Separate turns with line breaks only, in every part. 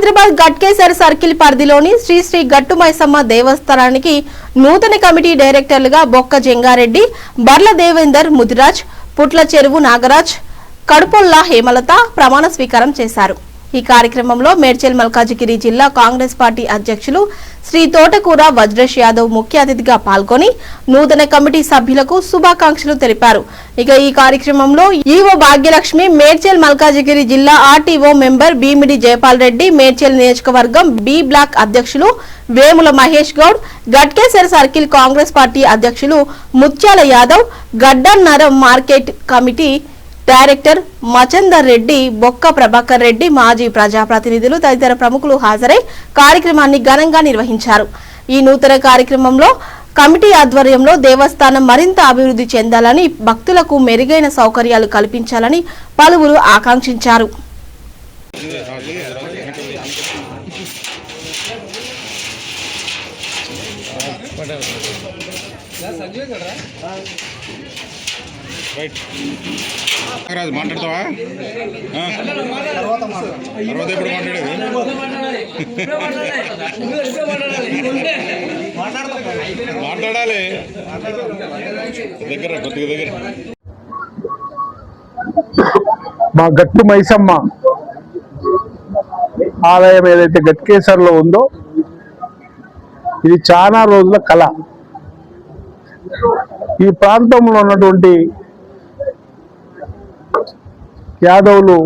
Hyderabad Ghatkesar circle పరిధిలోని శ్రీ శ్రీ గట్టు మైసమ్మ దేవస్థానానికి నూతన కమిటీ డైరెక్టర్లుగా బొక్క జంగారెడ్డి బర్ల దేవేందర్ ముదిరాజ్ పుట్ల చెరువు నాగరాజ్ కడుపొల్లా హేమలత ప్రమాణ స్వీకారం చేశారు. ఈ కార్యక్రమంలో మేడ్చల్ మల్కాజిగిరి జిల్లా కాంగ్రెస్ పార్టీ అధ్యక్షులు శ్రీ తోటకూర వజ్రేష్ యాదవ్ ముఖ్య అతిథిగా పాల్గొని నూతన కమిటీ సభ్యులకు శుభాకాంక్షలు తెలిపారు. ఇక ఈ కార్యక్రమంలో ఈవో భాగ్యలక్ష్మి మేడ్చల్ మల్కాజిగిరి జిల్లా ఆర్టీఓ మెంబర్ భీమిడి జయపాల్ రెడ్డి మేడ్చల్ నియోజకవర్గం బి బ్లాక్ అధ్యక్షులు వేముల మహేష్ గౌడ్ గట్కేసర్ సర్కిల్ కాంగ్రెస్ పార్టీ అధ్యక్షులు Muthyala Yadav Gaddannaram market committee director Machander Reddy Bokka Prabhakar Reddy మాజీ ప్రజాప్రతినిధులు తదితర ప్రముఖులు హాజరై కార్యక్రమాన్ని ఘనంగా నిర్వహించారు. ఈ నూతన కార్యక్రమంలో కమిటీ ఆధ్వర్యంలో దేవస్థానం మరింత అభివృద్ధి చెందాలని భక్తులకు మెరుగైన సౌకర్యాలు కల్పించాలని పలువురు ఆకాంక్షించారు.
రైట్ రాజు మాట్లాడతావా? తర్వాత ఎప్పుడు మాట్లాడేది? మాట్లాడాలి. దగ్గర కొద్దిగా దగ్గర
మా గట్టు మైసమ్మ ఆలయం ఏదైతే గట్కేసర్లో ఉందో ఇది చాలా రోజుల కళ. ఈ ప్రాంతంలో ఉన్నటువంటి యాదవులు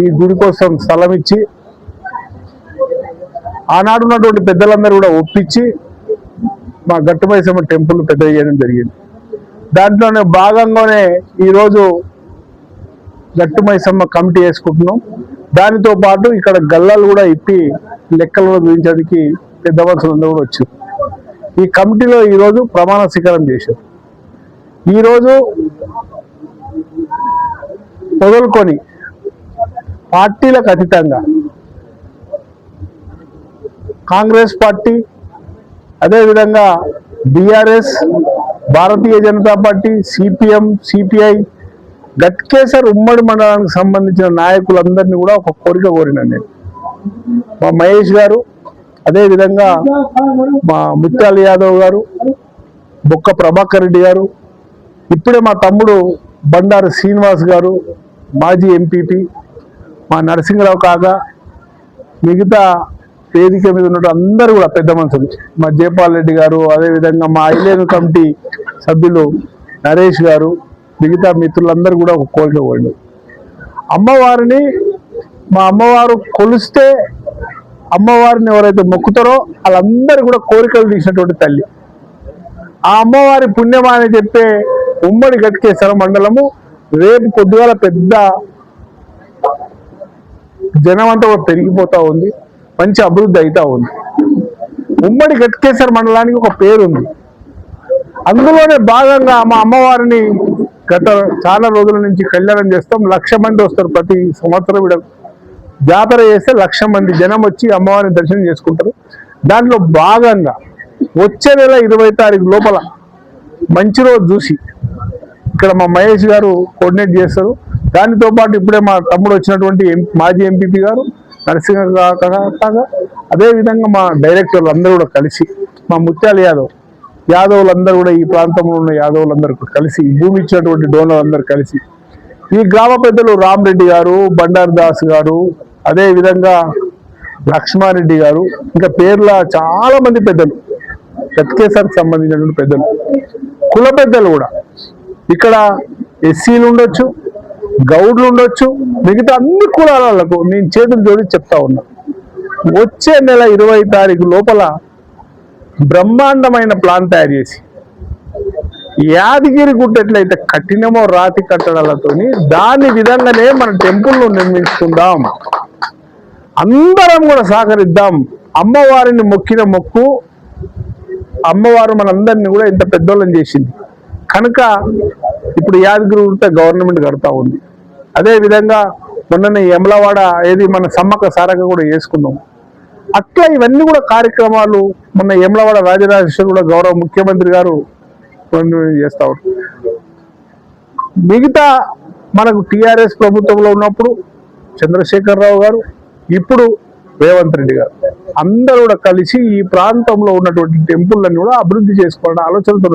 ఈ గుడి కోసం స్థలం ఇచ్చి ఆనాడు ఉన్నటువంటి పెద్దలందరూ కూడా ఒప్పించి మా గట్టుమైసమ్మ టెంపుల్ పెద్ద చేయడం జరిగింది. దాంట్లోనే భాగంగానే ఈరోజు గట్టుమైసమ్మ కమిటీ వేసుకుంటున్నాం. దానితో పాటు ఇక్కడ గల్లాలు కూడా ఇప్పి లెక్కలు గురించడానికి పెద్ద మనుషులందరూ కూడా వచ్చారు. ఈ కమిటీలో ఈరోజు ప్రమాణ స్వీకారం చేశారు. ఈరోజు మొదలుకొని పార్టీలకు అతీతంగా కాంగ్రెస్ పార్టీ అదేవిధంగా BRS Bharatiya Janata party CPM CPI Ghatkesar ఉమ్మడి మండలానికి సంబంధించిన నాయకులందరినీ కూడా ఒక కోరిక కోరిన నేను. మా మహేష్ గారు అదేవిధంగా మా ముత్యాల యాదవ్ గారు బొక్క ప్రభాకర్ రెడ్డి గారు ఇప్పుడే మా తమ్ముడు బండారు శ్రీనివాస్ గారు మాజీ ఎంపీపీ మా నరసింహరావు కాగా మిగతా వేదిక మీద ఉన్నట్టు అందరూ కూడా పెద్ద మనుషులు. మా జయపాల్ రెడ్డి గారు అదేవిధంగా మా ఐలేను కమిటీ సభ్యులు నరేష్ గారు మిగతా మిత్రులందరూ కూడా ఒక కోరిక కోరినారు అమ్మవారిని మా అమ్మవారు కొలిస్తే అమ్మవారిని ఎవరైతే మొక్కుతారో వాళ్ళందరూ కూడా కోరికలు తీసినటువంటి తల్లి. ఆ అమ్మవారి పుణ్యమా అని చెప్పే ఉమ్మడి గట్కేశ్వర మండలము రేపు పొద్దుగాల పెద్ద జనం అంతా పెరిగిపోతూ పెరిగిపోతా ఉంది మంచి అభివృద్ధి అవుతా ఉంది. ఉమ్మడి గట్కేశ్వర మండలానికి ఒక పేరు ఉంది అందులోనే భాగంగా మా అమ్మవారిని గత చాలా రోజుల నుంచి కళ్యాణం చేస్తాం లక్ష మంది వస్తారు ప్రతి సంవత్సరం ఇక్కడ జాతర చేస్తే లక్ష మంది జనం వచ్చి అమ్మవారిని దర్శనం చేసుకుంటారు. దాంట్లో భాగంగా వచ్చే నెల ఇరవై తారీఖు లోపల మంచి రోజు చూసి ఇక్కడ మా మహేష్ గారు కోఆర్డినేట్ చేస్తారు. దానితో పాటు ఇప్పుడే మా తమ్ముడు వచ్చినటువంటి ఎం- మాజీ ఎంపీపీ గారు నరసింహ కాగా అదేవిధంగా మా డైరెక్టర్లు అందరూ కూడా కలిసి మా ముత్యాల యాదవ్ యాదవులందరూ కూడా ఈ ప్రాంతంలో ఉన్న యాదవులందరూ కూడా కలిసి భూమి ఇచ్చినటువంటి డోనర్ అందరూ కలిసి ఈ గ్రామ పెద్దలు రామరెడ్డి గారు బండారు దాస్ గారు అదేవిధంగా లక్ష్మారెడ్డి గారు ఇంకా పేర్ల చాలా మంది పెద్దలు ఎత్కేసార్కి సంబంధించినటువంటి పెద్దలు. కుల పెద్దలు కూడా. ఇక్కడ ఎస్సీలు ఉండొచ్చు గౌడ్లు ఉండొచ్చు మిగతా అన్ని కులాలకు నేను చేతులు జోడి చెప్తా ఉన్నా. వచ్చే నెల ఇరవై తారీఖు లోపల బ్రహ్మాండమైన ప్లాన్ తయారు చేసి యాదగిరి గుట్ట ఎట్లయితే కఠినమో రాతి కట్టడాలతోని దాని విధంగానే మన టెంపుల్ను నిర్మించుకుందాం. అందరం కూడా సహకరిద్దాం. అమ్మవారిని మొక్కిన మొక్కు అమ్మవారు మనందరినీ కూడా ఇంత పెద్దోళ్ళని చేసింది. కనుక ఇప్పుడు యాదగిరి గుట్ట గవర్నమెంట్ కడతా ఉంది. అదే విధంగా మొన్ననే యమలవాడ ఏది మన సమ్మక్క సారక కూడా చేసుకున్నాం. అట్లా ఇవన్నీ కూడా కార్యక్రమాలు మొన్న యమలవాడ రాజరాజేశ్వరి కూడా గౌరవ ముఖ్యమంత్రి గారు చేస్తా మిగతా మనకు టిఆర్ఎస్ ప్రభుత్వంలో ఉన్నప్పుడు చంద్రశేఖరరావు గారు ఇప్పుడు రేవంత్ రెడ్డి గారు. అందరూ కూడా కలిసి ఈ ప్రాంతంలో ఉన్నటువంటి టెంపుల్ని కూడా అభివృద్ధి చేసుకోవాలనే ఆలోచనతో